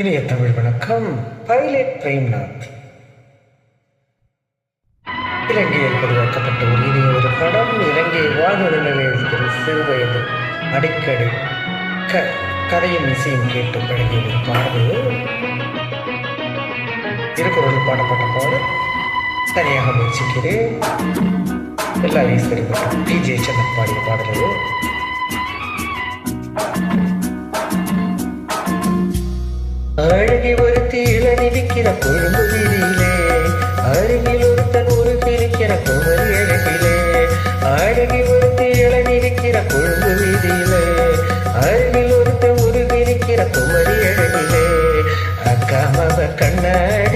இனிய தமிழ் வணக்கம். பைலட் பிரேம்நாத் இலங்கையில் உருவாக்கப்பட்ட ஒரு இனிய ஒரு படம். இலங்கை வாழ்வு நிலையத்தில் சிறு வயது அடிக்கடி க கதையும் இசையும் கேட்டு பழகிய ஒரு பாடல் திருக்குறள் பாடப்பட்ட பாடல். தனியாக முயற்சிக்கிறேன். எல்லா ஈஸ்வரி மற்றும் டி ஜே சந்தன் பாடிய பாடல் அழகி ஒரு இளநி விற்கிற கொழும்பு வீதியிலே அருகில் ஒருத்தன் ஒரு பிரிக்கிற குமரி அழகிலே அழகி ஒரு இளநி விற்கிற கொழும்பு வீதியிலே அருகில் ஒருத்தன் ஒரு பிரிக்கிற குமரி அழகிலே. அக்கா மவ கண்ணடிச்சா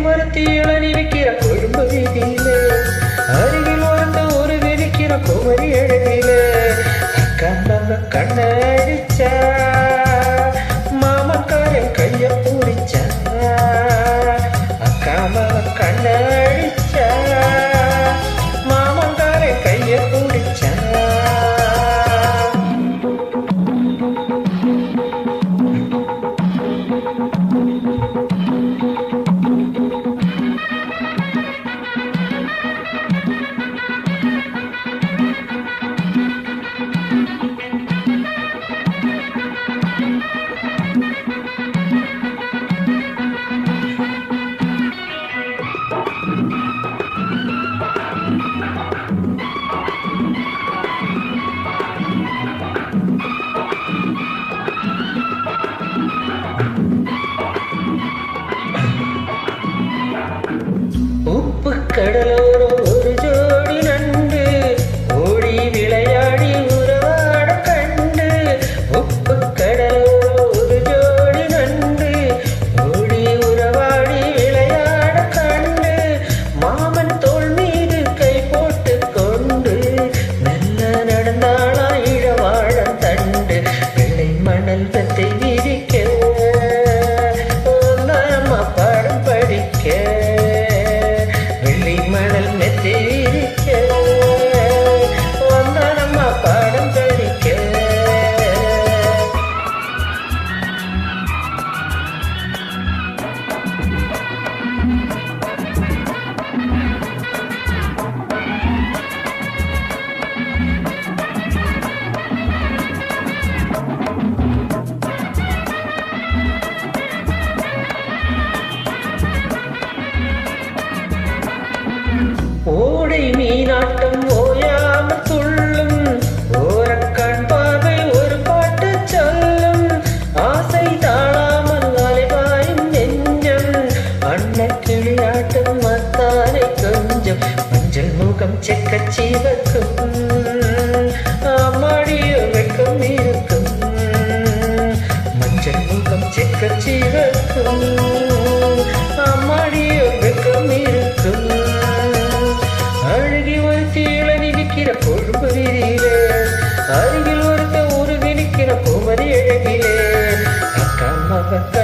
அழகி ஒருத்தி கொழும்பு வீதி. கடலோரம் ஒரு ஜோடி நண்டு ஓடி விளையாடி உறவாட கண்டு உப்பு கடலோரம் ஒரு ஜோடி நண்டு ஓடி உறவாடி விளையாட கண்டு மாமன் தோள் மீது கை போட்டு கொண்டு மெல்ல நடந்தாளா இழவாழம் தண்டு வெள்ளை மணல் பத்தை ஓடை மீனாட்டம் ஓயாமல் துள்ளும் ஓரக்கண் பார்வை ஒரு பாட்டு சொல்லும். ஆசை தாழாமல் அலைவாயும் நெஞ்சம். அன்ன கிளியாட்டம் மத்தாரை கொஞ்சம். மஞ்சள் முகம் செக்க Okay.